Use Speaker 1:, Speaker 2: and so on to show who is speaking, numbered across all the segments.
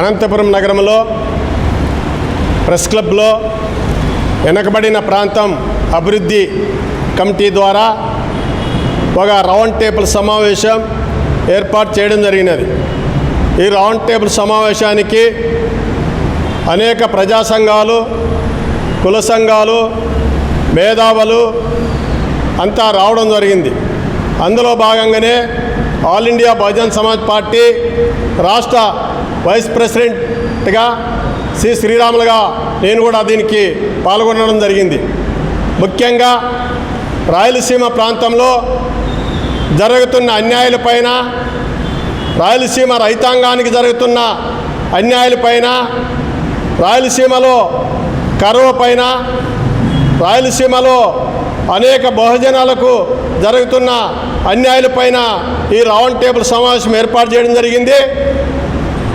Speaker 1: అనంతపురం నగరంలో ప్రెస్ క్లబ్లో వెనకబడిన ప్రాంతం అభివృద్ధి కమిటీ ద్వారా ఒక రౌండ్ టేబుల్ సమావేశం ఏర్పాటు చేయడం జరిగినది. ఈ రౌండ్ టేబుల్ సమావేశానికి అనేక ప్రజా సంఘాలు కుల సంఘాలు మేధావులు అంతా రావడం జరిగింది. అందులో భాగంగానే all India Bahujan Samaj party రాష్ట్ర వైస్ ప్రెసిడెంట్గా శ్రీ శ్రీరాములుగా నేను కూడా దీనికి పాల్గొనడం జరిగింది. ముఖ్యంగా రాయలసీమ ప్రాంతంలో జరుగుతున్న అన్యాయాలపైన రాయలసీమ రైతాంగానికి జరుగుతున్న అన్యాయాలపైన రాయలసీమలో కరువు పైన రాయలసీమలో అనేక బహుజనాలకు జరుగుతున్న అన్యాయాలపైన ఈ రౌండ్ టేబుల్ సమావేశం ఏర్పాటు చేయడం జరిగింది.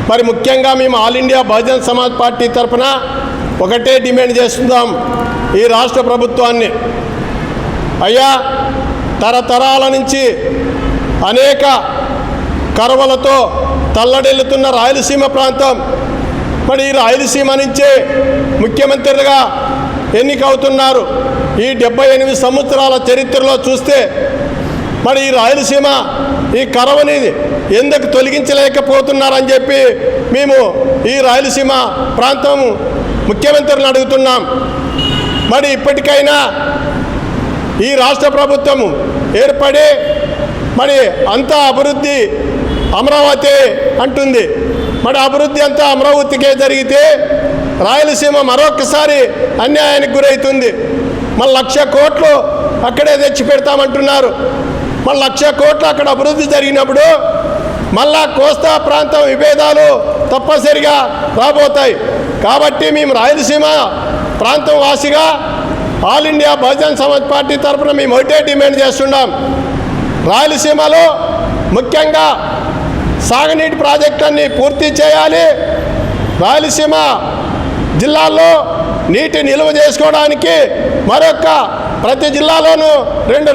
Speaker 1: మరి ముఖ్యంగా మేము all India Bahujan Samaj party తరఫున ఒకటే డిమాండ్ చేస్తున్నాం ఈ రాష్ట్ర ప్రభుత్వాన్ని. అయ్యా తరతరాల నుంచి అనేక కరువులతో తల్లడిల్లుతున్న రాయలసీమ ప్రాంతం. మరి ఈ రాయలసీమ నుంచే ముఖ్యమంత్రిగా ఎన్నికవుతున్నారు. ఈ డెబ్బై ఎనిమిది సంవత్సరాల చరిత్రలో చూస్తే మరి ఈ రాయలసీమ ఈ కరవని ఎందుకు తొలగించలేకపోతున్నారని చెప్పి మేము ఈ రాయలసీమ ప్రాంతం ముఖ్యమంత్రులను అడుగుతున్నాం. మరి ఇప్పటికైనా ఈ రాష్ట్ర ప్రభుత్వం ఏర్పడి మరి అంతా అభివృద్ధి అమరావతి అంటుంది. మరి అభివృద్ధి అంతా అమరావతికే జరిగితే రాయలసీమ మరొకసారి అన్యాయానికి గురవుతుంది మళ్ళీ లక్ష కోట్లు అక్కడే తెచ్చి పెడతామంటున్నారు మళ్ళీ లక్ష కోట్లు అక్కడ అభివృద్ధి జరిగినప్పుడు మళ్ళా కోస్తా ప్రాంతం విభేదాలు తప్పనిసరిగా రాబోతాయి. కాబట్టి మేము రాయలసీమ ప్రాంతం వాసిగా all India Bahujan Samaj party తరఫున మేము ఒకటే డిమాండ్ చేస్తున్నాం. రాయలసీమలో ముఖ్యంగా సాగునీటి ప్రాజెక్టులన్నీ పూర్తి చేయాలి. రాయలసీమ జిల్లాల్లో నీటి నిల్వ చేసుకోవడానికి మరొక ప్రతి జిల్లాలోనూ రెండు